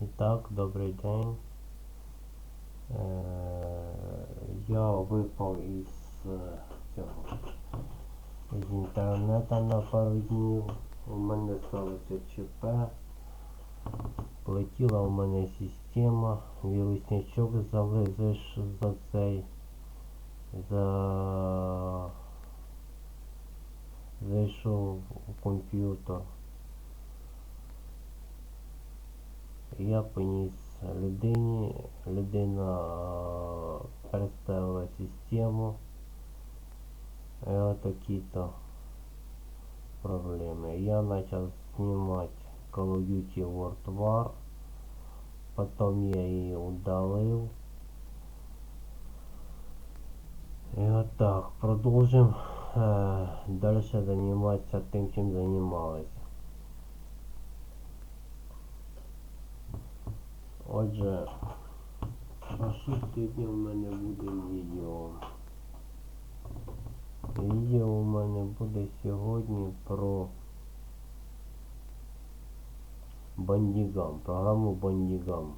І так, добрий день. Е, я випав із е, цього з на пару днів. У мене сталося ЧП. Полетіла у мене система, віруснячок залезеш за цей. За зайшов у комп'ютер. Я поніс людині, людина е, переставила систему. І отакі-то проблеми. Я почав знімати Call of Duty World War. Потім я її удалив. І отак, продовжимо е, далі займатися тим, чим займалися. Отже, а що сьогодні в мене буде відео? Відео у мене буде сьогодні про Бандігам, програму Бандігам.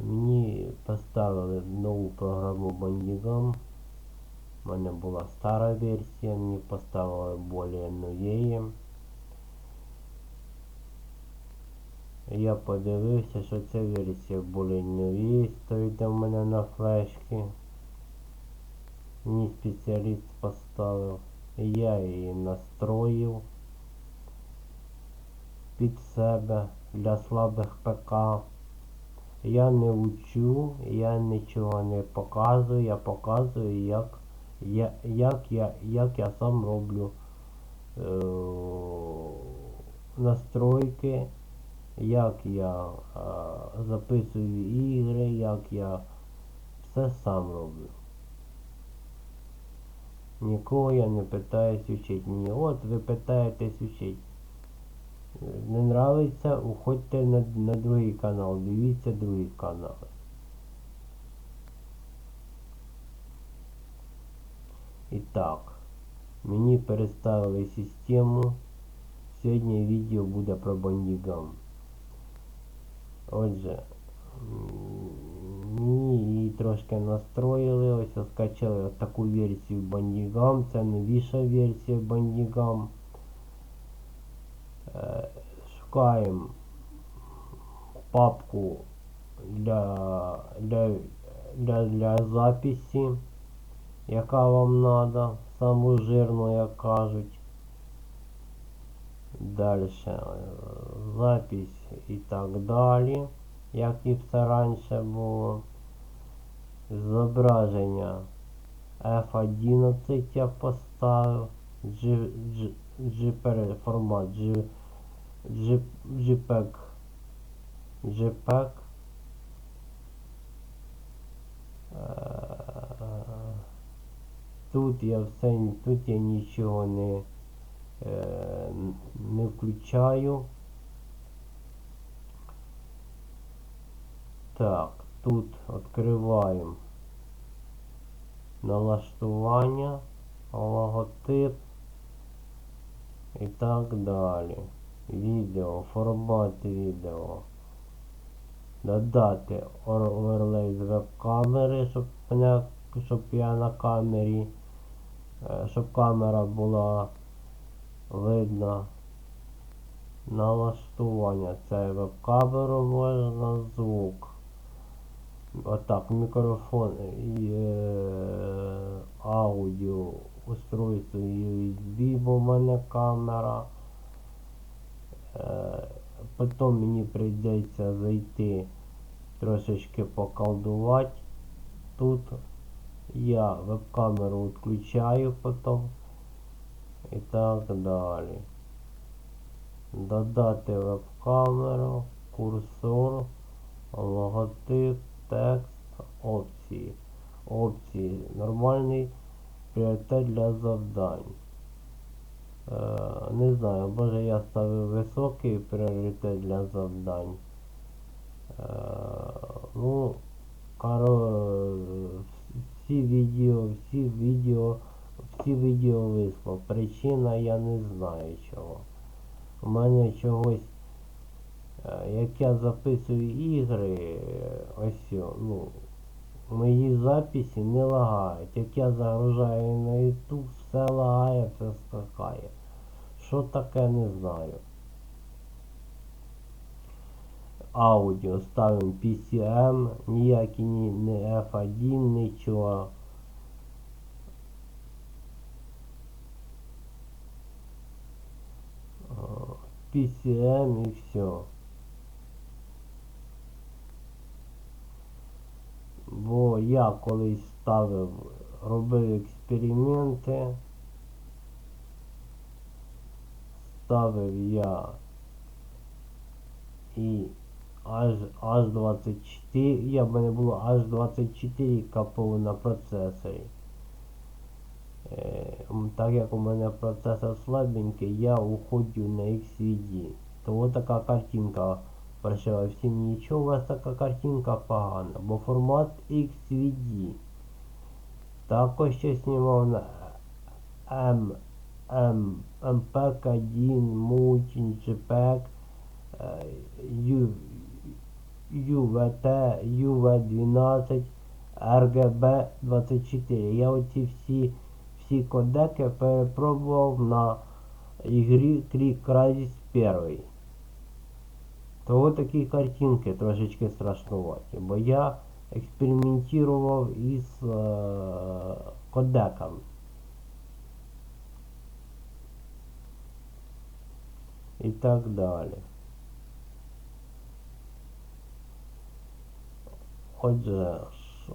Мені поставили нову програму Бандігам. У мене була стара версія, мені поставили більш новіє. Я подивився, що ця версія були нові, стоїть у мене на флешці. Мені спеціаліст поставив. Я її настроїв під себе для слабих ПК. Я не учу, я нічого не показую, я показую, як я, як я, як я сам роблю е, настройки як я а, записую ігри, як я все сам роблю. Нікого я не питаюсь учить. Ні, от ви питаєтесь учить. Не нравиться, уходьте на, на другий канал, дивіться другий канал. І так, мені переставили систему. Сьогодні відео буде про бандігам. Отже, мені її трошки настроїли, ось скачали от таку версію Bandicam, це новіша версія Bandicam. Е, Шукаємо папку для, для, для, для записі, яка вам треба, саму жирну, як кажуть. Дальше запись І так далі, як і все раніше було. Зображення F11 я поставив. G, G, G, формат G, G, JPEG. JPEG. Тут я все, тут я нічого не Е, не включаю. Так, тут відкриваємо налаштування, логотип і так далі. Відео, формат відео. Додати оверлей з веб-камери, щоб, щоб я на камері, е, щоб камера була видно налаштування цієї веб-камеру можна звук. Отак, мікрофон і е, аудіо устройство USB, бо в мене камера. Е, потім мені прийдеться зайти трошечки поколдувати. Тут я веб-камеру відключаю потім і так далі. Додати веб-камеру, курсор, логотип, текст, опції. Опції. Нормальний пріоритет для завдань. Е, не знаю, може я ставив високий пріоритет для завдань. Е, ну, коро, всі відео, всі відео всі відео вислав. Причина я не знаю чого. У мене чогось як я записую ігри, е, ось, ну, мої записи не лагають. Як я загружаю на YouTube, все лагає, все скакає. Що таке, не знаю. Аудіо ставимо PCM, ніякі ні, не F1, нічого. Е, PCM і все. Бо я колись ставив, робив експерименти. Ставив я і аж аж 24, я в мене було аж 24 КПУ на процесорі. Е, так як у мене процесор слабенький, я уходжу на XVD. То от така картинка прийшла. Всім нічого, у вас така картинка погана, бо формат XVD. Також я знімав на M, M, MPEG-1, Multi, JPEG, е, U, UVT, UV12, RGB24. Я оці всі, всі кодеки перепробував на ігрі Crysis 1. То от такі картинки трошечки страшнуваті, бо я експериментував із е, кодеками. І так далі. Отже, що,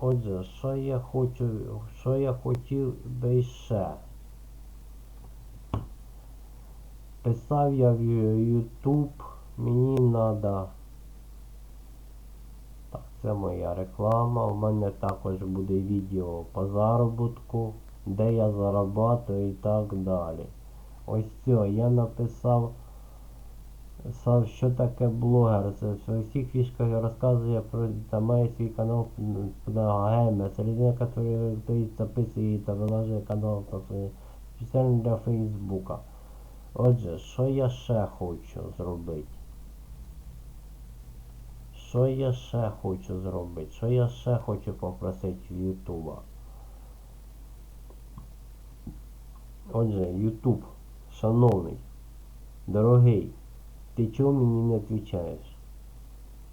отже, що я хочу, що я хотів би ще. Писав я в YouTube, мені треба. Так, це моя реклама. У мене також буде відео по заробітку, де я зарабатую і так далі. Ось все, я написав, писав, що таке блогер. Це в всіх фішках я розказую про там має свій канал на гейме. Це людина, який записує та вилажує канал на спеціально для Фейсбука. Отже, що я ще хочу зробити? Що я ще хочу зробити? Що я ще хочу попросити в Ютуба? Отже, Ютуб, шановний, дорогий, ти чого мені не відповідаєш?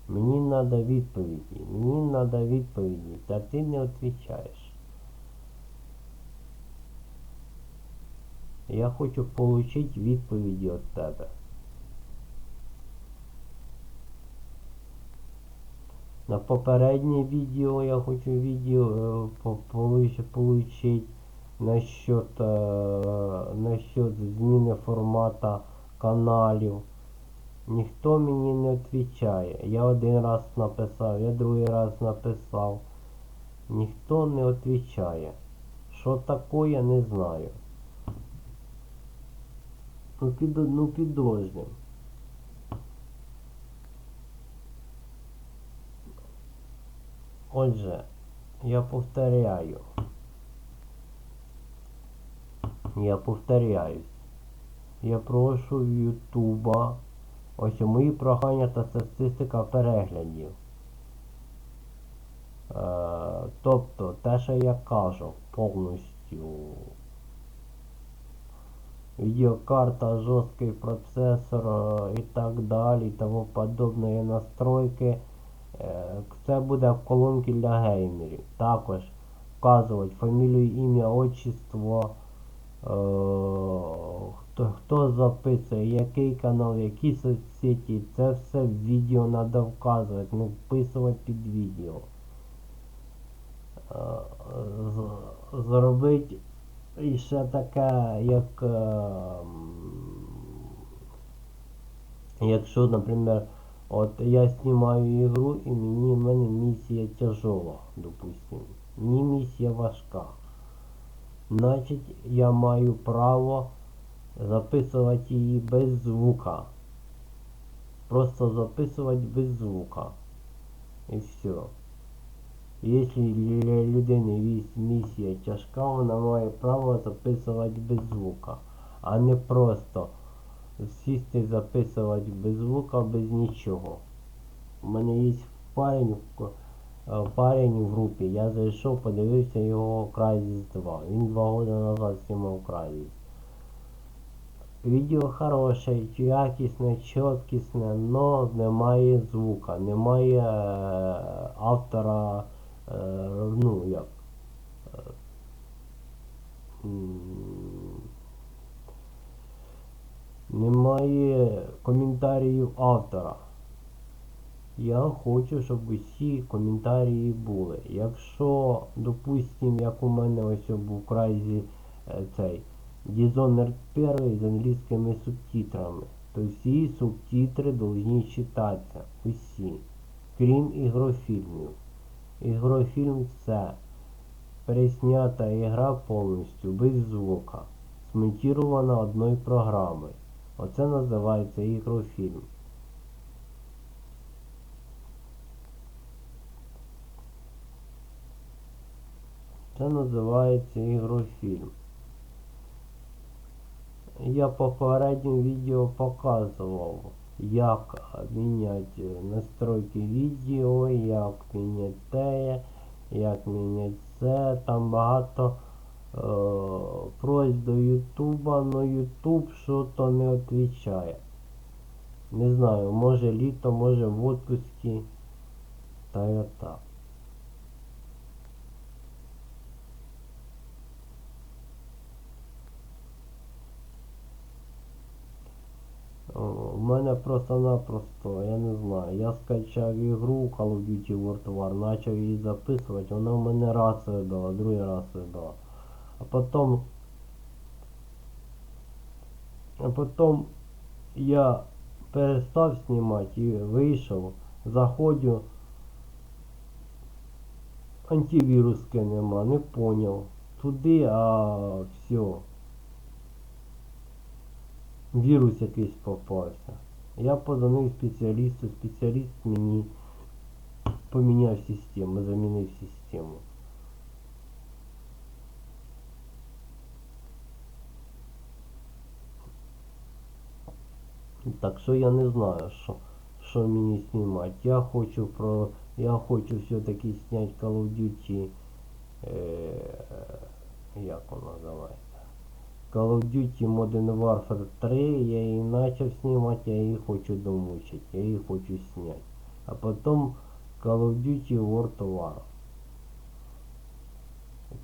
Мені треба відповіді, мені треба відповіді, та ти не відповідаєш. Я хочу получить відповіді від тебе. На попереднє відео я хочу відео е, получить насчет, е, зміни формата каналів. Ніхто мені не відповідає. Я один раз написав, я другий раз написав. Ніхто не відповідає. Що таке, не знаю. Ну, під, ну підозрюємо. Отже, я повторяю. Я повторяюсь. Я прошу Ютуба. Ось мої прохання та статистика переглядів. Е, тобто те, що я кажу повністю відеокарта, жорсткий процесор е, і так далі, і тому подобні настройки. Е, це буде в колонці для геймерів. Також вказувати фамілію, ім'я, отчество, е, хто, хто записує, який канал, які соцсеті. Це все в відео треба вказувати, не вписувати під відео. Зробити і ще таке, як якщо, наприклад, от я знімаю ігру і мені в мене місія тяжела, допустим. Мені місія важка. Значить я маю право записувати її без звука. Просто записувати без звука. І все. Якщо для людини місія тяжка, вона має право записувати без звука, а не просто сісти записувати без звука, без нічого. У мене є парень, е, парень в групі. Я зайшов, подивився його Crysis 2. Він два роки назад знімав Crysis. Відео хороше, якісне, чіткісне, но немає звука, немає е, автора, е, ну як. Немає коментарів автора. Я хочу, щоб усі коментарі були. Якщо, допустим, як у мене ось був крайзі е, цей Dishonored 1 з англійськими субтитрами, то всі субтитри повинні читатися. Усі. Крім ігрофільмів. Ігрофільм це переснята ігра повністю без звука, смонтірована одною програмою. Оце називається ігрофільм. Це називається ігрофільм. Я попередньому відео показував, як міняти настройки відео, як міняти те, як міняти це. Там багато е, просьб до Ютуба, але Ютуб що-то не відповідає. Не знаю, може літо, може в отпуску. Та я так. У мене просто-напросто, я не знаю. Я скачав ігру Call of Duty World War, почав її записувати, вона в мене раз вибила, другий раз вибила. А потім. А потім я перестав знімати і вийшов, заходжу. Антивіруски нема, не поняв. Туди, а все. Вірус якийсь попався. Я позвонив спеціалісту, спеціаліст мені поміняв систему, замінив систему. Так що я не знаю, що, що мені знімати. Я хочу про. Я хочу все-таки зняти Call of Duty. Е, як воно називається? Call of Duty Modern Warfare 3, я її почав знімати, я її хочу домучити, я її хочу зняти. А потім Call of Duty World War.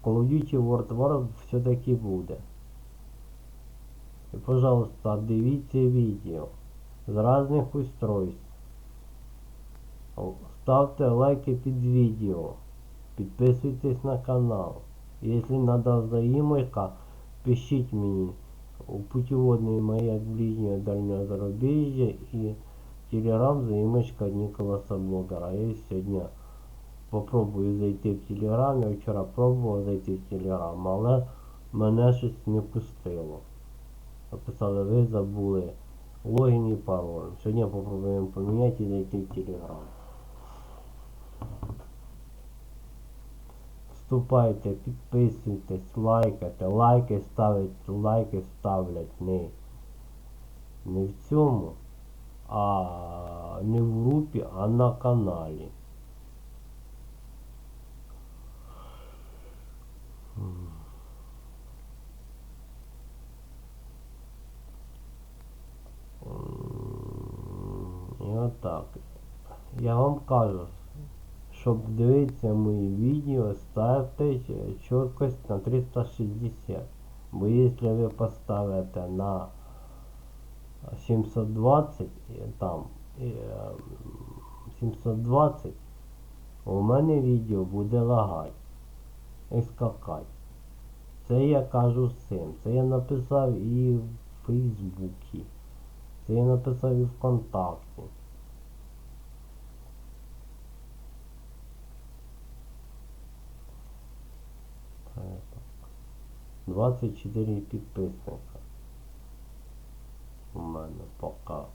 Call of Duty World War все-таки буде. І, пожалуйста, дивіться відео з різних устройств. Ставте лайки під відео. Підписуйтесь на канал. Якщо треба взаимойка, пишіть мені у путеводний маяк ближнього дальнього зарубіжжя і телеграм заимочка Николаса Блогера. Я сьогодні попробую зайти в телеграм. Я вчора пробував зайти в телеграм, але мене щось не пустило. Написали, ви забули логін і пароль. Сьогодні попробуємо поміняти і зайти в телеграм. Вступайте, підписуйтесь, лайкайте, лайки ставить, лайки ставлять не, не в цьому, а не в групі, а на каналі. Отак. Я вам кажу, щоб дивитися мої відео, ставте чіткость на 360. Бо якщо ви поставите на 720, е, там е, 720, у мене відео буде лагати і скакати. Це я кажу всім. Це я написав і в Фейсбуці. Це я написав і ВКонтакті. 24 підписника. У мене пока.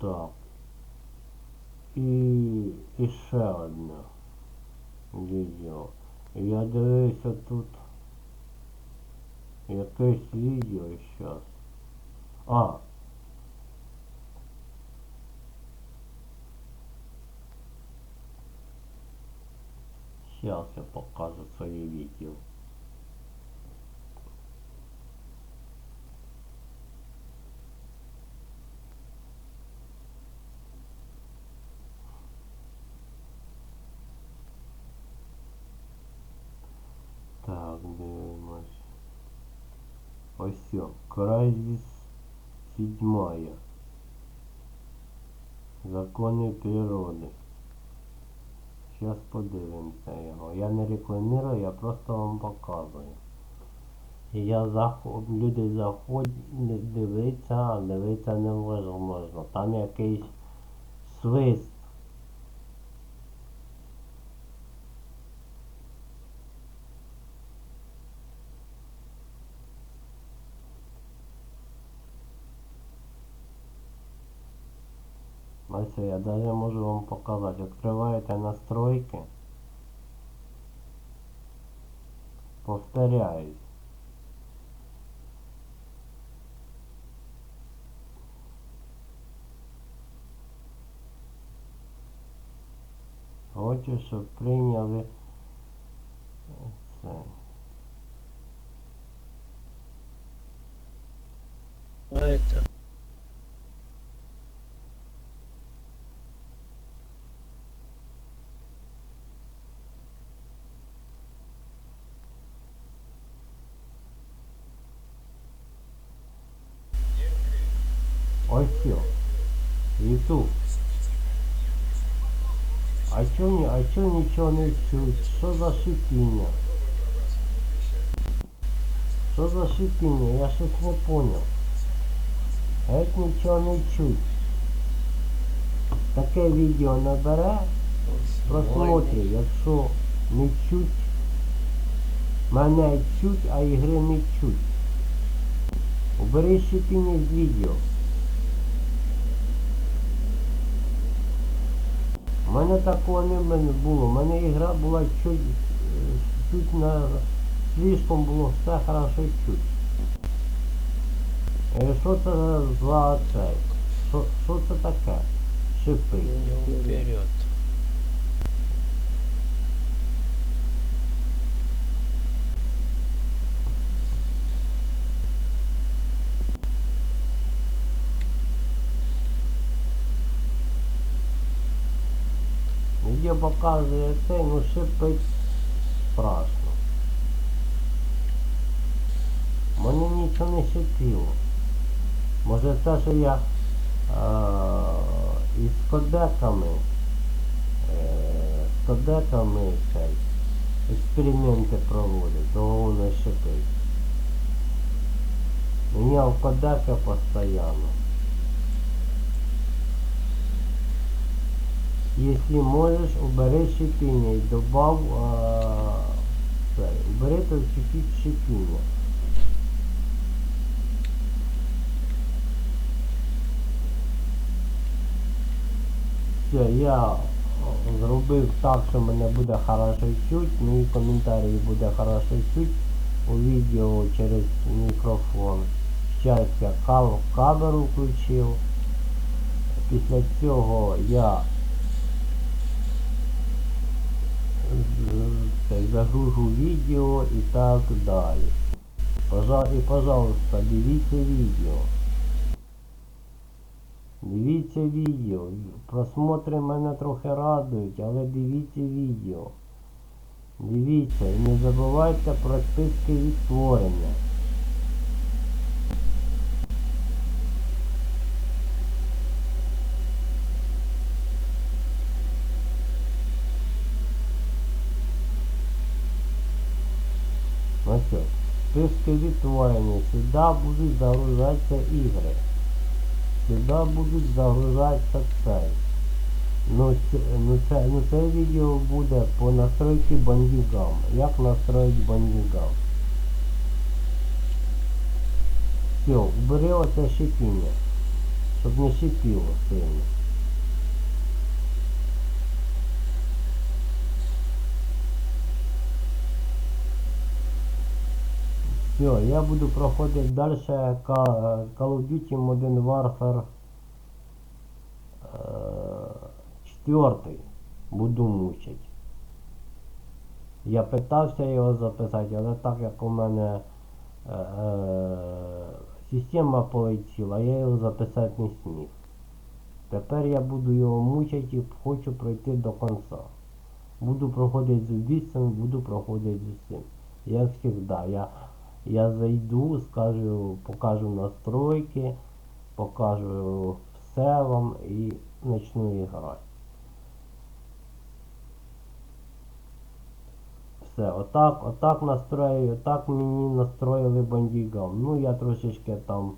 Так. І і ще одне відео. Я дивився тут якесь відео зараз. А. Сейчас я покажу своє відео. Все. Крайзис седьмая. Закони природи. Зараз подивимося його. Я не рекламірую, я просто вам показую. Я заход, люди заходять дивитися, а дивитися не можна. Там якийсь свист. Ось я даже можу вам показати. Відкриваєте настройки. Повторяюсь. Хочу, щоб прийняли це. А все. Ютуб. А чё, не, а чё ничего не чуть? Что за шипіння? Що за шипіння? Я щось не понял. Геть нічого не чуть. Таке відео набере просмотрів, якщо не чуть. Мене чуть, а ігри не чуть. Убери шипіння з відео. У мене такого не в було. У мене ігра була чуть, е, чуть на слишком було все хорошо чуть. Е, Що це за цей? Що це таке? Шипи. Вперед. Відео показує цей, ну шипить страшно. Мене нічого не шипіло. Може те, що я а, із кодеками, е, з кодеками цей, експерименти проводять, то воно шипить. Міняв кодека постійно. Если можешь, убери шипіння і добав убери то чуть-чуть шипіння. Все, я зробив так, що мене буде хорошо чуть, мої коментарі буде хорошо чуть у відео через мікрофон. Зараз я камеру включив. Після цього я з- це, загружу відео і так далі. Пожа- пожалуйста, дивіться відео. Дивіться відео. Просмотри мене трохи радують, але дивіться відео. Дивіться і не забувайте про списки відтворення. Ну що, списки відтворення. Сюди будуть загружатися ігри. Сюди будуть загружатися цей. Ну, ну, це, ну це відео буде по настройці бандігам. Як настроїть бандігам. Все, убери оце шипіння. щоб не шипіло сильно. Все, я буду проходити далі Call of Duty Modern Warfare 4 буду мучить. Я питався його записати, але так як у мене е, е, система полетіла, я його записати не зміг. Тепер я буду його мучити і хочу пройти до кінця. Буду проходити з убійцем, буду проходити з усім. Як завжди, я, я зайду, скажу, покажу настройки, покажу все вам і почну грати. Все, отак, отак настрою, отак мені настроїли бандігам. Ну я трошечки там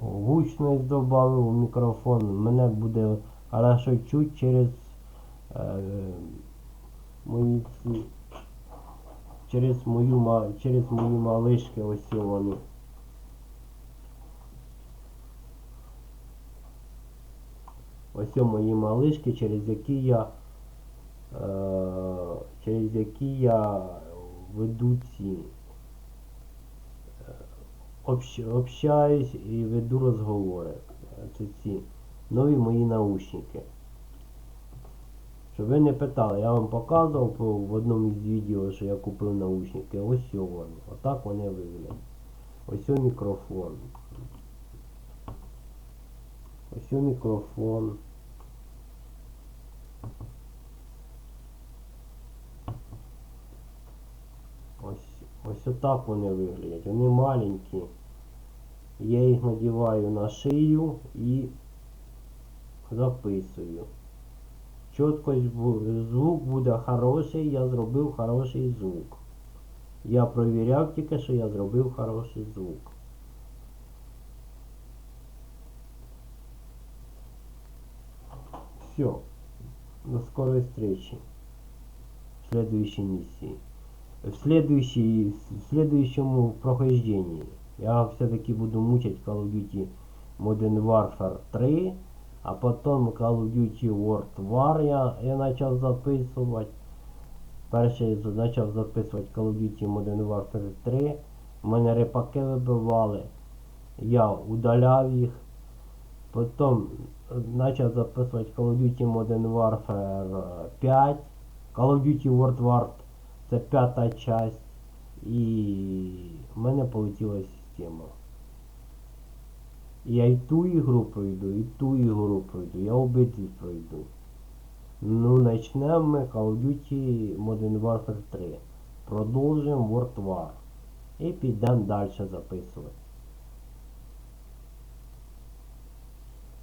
гучність додав у мікрофон. Мене буде хорошо чуть через е, мої ці, через мою через мої малишки ось вони. Ось мої малишки, через які я е, через які я веду ці е, общ, общаюсь і веду розговори. Це ці нові мої наушники. Щоб ви не питали, я вам показував в одному із відео, що я купив наушники. Ось вони. Отак вони виглядають. Ось о мікрофон. Ось о мікрофон. Ось, ось отак вони виглядять. Вони маленькі. Я їх надіваю на шию і записую. Чіткость звук буде хороший, я зробив хороший звук. Я провіряв тільки, що я зробив хороший звук. Все. До скорой встречи. В следующей миссии. В, следующей, в следующем прохождении я все-таки буду мучить Call of Duty Modern Warfare 3, а потом Call of Duty World War я, я почав записувати. Перший почав записувати Call of Duty Modern Warfare 3. У мене репаки вибивали. Я удаляв їх. Потім почав записувати Call of Duty Modern Warfare 5. Call of Duty World War це п'ята часть. І в мене полетіла система. Я і ту ігру пройду, і ту ігру пройду. Я обидві пройду. Ну, почнемо ми Call of Duty Modern Warfare 3. Продовжуємо World War. І підемо далі записувати.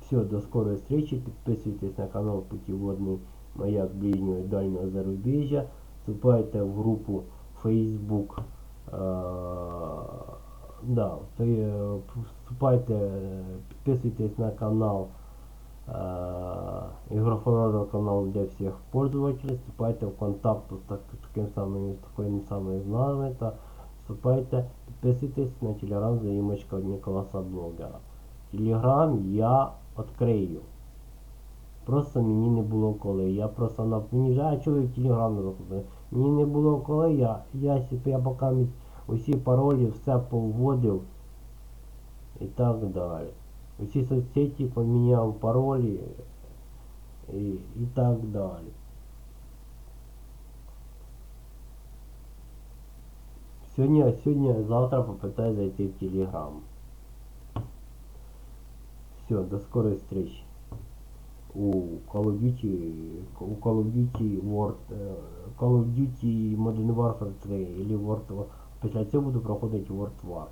Все, до скорой встречи. Підписуйтесь на канал Путіводний Маяк ближнього і дальнього зарубіжжя. Вступайте в групу Facebook. Е, да, фе- е, вступайте, е, підписуйтесь на канал э, канал для всех пользователей. Вступайте в контакт с так, таким самым, с такой самой з нами та вступайте, підписуйтесь на телеграм заїмочка Николаса Блогера. Телеграм я відкрию. Просто мені не було коли. Я просто на мені жаль, чого телеграм не заходили. Мені не було коли, я, я, сі- я поки усі паролі все повводив і так далі. Усі соцсеті поміняв паролі і, і так далі. Сьогодні, сьогодні, завтра попитаю зайти в Телеграм. Все, до скорой встречи. У Call of Duty, у Call of Duty World, е, Call of Duty Modern Warfare 3 или World. Після цього буду проходити World War.